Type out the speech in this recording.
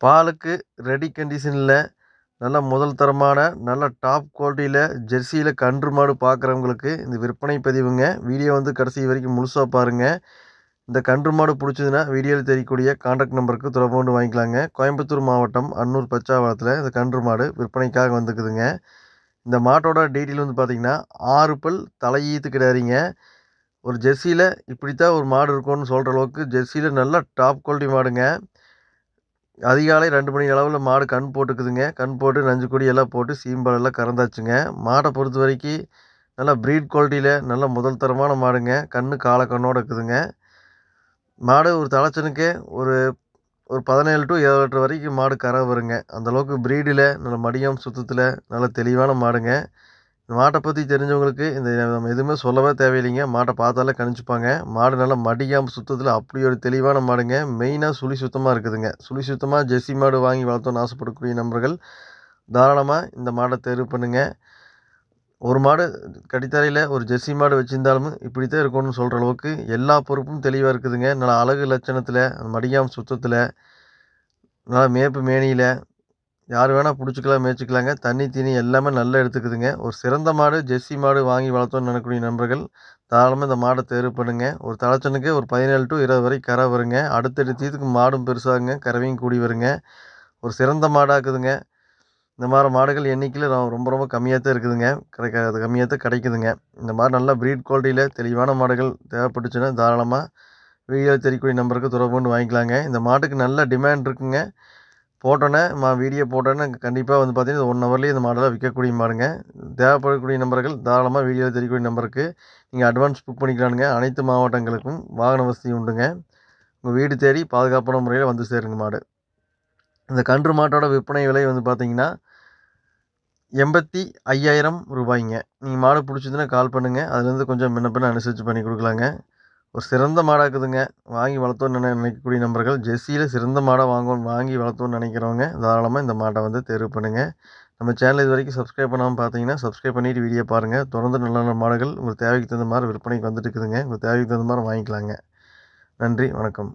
பாலுக்கு ரெடி கண்டிஷனில் நல்ல முதல் தரமான நல்ல டாப் குவாலிட்டியில் ஜெர்சியில் கன்று மாடு பார்க்குறவங்களுக்கு இந்த விற்பனை பதிவுங்க. வீடியோ வந்து கடைசி வரைக்கும் முழுசாக பாருங்கள் இந்த கன்று மாடு பிடிச்சதுன்னா வீடியோவில் தெரியக்கூடிய கான்டாக்ட் நம்பருக்கு தொடர்பு கொண்டு வாங்கிக்கலாங்க. கோயம்புத்தூர் மாவட்டம் அன்னூர் பச்சாவளத்தில் இந்த கன்று மாடு விற்பனைக்காக வந்துக்குதுங்க இந்த மாட்டோட டீட்டெயில் வந்து பார்த்திங்கன்னா ஆறு பல் தலையீத்து கிடையாதுங்க. ஒரு ஜெர்சியில் இப்படித்தான் ஒரு மாடு இருக்கும்னு சொல்கிற அளவுக்கு ஜெர்சியில் நல்ல டாப் குவாலிட்டி மாடுங்க. அதிகாலை ரெண்டு மணி அளவில் மாடு கண் போட்டுக்குதுங்க. கண் போட்டு நஞ்சு கொடி எல்லாம் போட்டு சீம்பால் எல்லாம் கறந்தாச்சுங்க. மாடை பொறுத்த வரைக்கும் நல்லா ப்ரீட் குவாலிட்டியில் நல்ல முதல் தரமான மாடுங்க. கண் கால கண்ணோடு இருக்குதுங்க. மாடு ஒரு தலைச்சனுக்கே ஒரு ஒரு பதினேழு டு ஏழு லிட்டர் வரைக்கும் மாடு கரை வருங்க. அந்தளவுக்கு ப்ரீடில் நல்ல மடியம் சுத்தத்தில் நல்ல தெளிவான மாடுங்க. மாட்டை பற்றி தெரிஞ்சவங்களுக்கு இந்த நம்ம எதுவுமே சொல்லவே தேவையில்லைங்க. மாட்டை பார்த்தாலே கணிச்சுப்பாங்க மாடு நல்லா மடியாமல் சுத்தத்தில் அப்படி ஒரு தெளிவான மாடுங்க. மெயினாக சுழி சுத்தமாக இருக்குதுங்க. சுழி சுத்தமாக ஜெர்சி மாடு வாங்கி வளர்த்தோன்னு ஆசைப்படக்கூடிய நண்பர்கள் தாராளமாக இந்த மாடை தேர்வு பண்ணுங்கள் ஒரு மாடு கடித்தரையில் ஒரு ஜெர்சி மாடு வச்சுருந்தாலும் இப்படி தான் இருக்கணும்னு சொல்கிற அளவுக்கு எல்லா பொறுப்பும் தெளிவாக இருக்குதுங்க. நல்லா அழகு லட்சணத்தில் மடியாம் சுத்தத்தில் நல்லா மேப்பு மேனியில் யார் வேணால் பிடிச்சிக்கலாம் மேய்ச்சிக்கலாங்க. தண்ணி தீனி எல்லாமே நல்லா எடுத்துக்குதுங்க. ஒரு சிறந்த மாடு ஜெர்சி மாடு வாங்கி வளர்த்தோன்னு நினைக்கக்கூடிய நண்பர்கள் தாராளமாக இந்த மாடை தேர்வு பண்ணுங்கள் ஒரு தலைச்சனுக்கு ஒரு பதினேழு டு இருபது வரை கரை வருங்க. அடுத்தடுத்த தீத்துக்கு மாடும் பெருசாகுங்க கறவையும் கூடி வருங்க. ஒரு சிறந்த மாடாக்குதுங்க. இந்த மாதிரி மாடுகள் எண்ணிக்கையில் ரொம்ப ரொம்ப கம்மியாக தான் இருக்குதுங்க. கிடைக்காது கம்மியாக தான் கிடைக்குதுங்க. இந்த மாதிரி நல்லா ப்ரீட் குவாலிட்டியில் தெளிவான மாடுகள் தேவைப்பட்டுச்சுன்னா தாராளமாக வீடியோ தெரியக்கூடிய நம்பருக்கு தொடர்பு கொண்டு வாங்கிக்கலாங்க. இந்த மாட்டுக்கு நல்ல டிமாண்ட் இருக்குங்க. போட்டோன்னே மா வீடியோ போட்டோன்னே கண்டிப்பாக வந்து பார்த்திங்கன்னா ஒன் ஹவர்லேயே இந்த மாடலாக விற்கக்கூடிய மாடுங்க. தேவைப்படக்கூடிய நம்பர்கள் தாராளமாக வீடியோவில் தெரியக்கூடிய நம்பருக்கு நீங்கள் அட்வான்ஸ் புக் பண்ணிக்கலானுங்க. அனைத்து மாவட்டங்களுக்கும் வாகன வசதி உண்டுங்க. உங்கள் வீடு தேடி பாதுகாப்பான முறையில் வந்து சேருங்க மாடு. இந்த கன்று மாட்டோட விற்பனை விலை வந்து பார்த்திங்கன்னா எண்பத்தி ஐயாயிரம் ரூபாய்ங்க. நீங்கள் மாடு பிடிச்சதுன்னா கால் பண்ணுங்கள் அதுலேருந்து கொஞ்சம் முன்ன பின்ன அனுசரித்து பண்ணி கொடுக்கலாங்க. ஒரு சிறந்த மாடாக இருக்குதுங்க. வாங்கி வளர்த்தோன்னு நினை நினைக்கக்கூடிய நபர்கள் ஜெர்சியில் சிறந்த மாடாக வாங்கணும் வாங்கி வளர்த்தோன்னு நினைக்கிறவங்க தாராளமாக இந்த மாட்டை வந்து தேர்வு பண்ணுங்கள் நம்ம சேனல் இது வரைக்கும் சப்ஸ்கிரைப் பண்ணாமல் பார்த்தீங்கன்னா சப்ஸ்கிரைப் பண்ணிவிட்டு வீடியோ பாருங்கள் தொடர்ந்து நல்ல நல்ல மாடுகள் உங்கள் தேவைக்கு தகுந்த மாதிரி விற்பனைக்கு வந்துட்டு இருக்குதுங்க. உங்கள் தேவைக்கு தகுந்த மாதிரி வாங்கிக்கலாங்க. நன்றி வணக்கம்.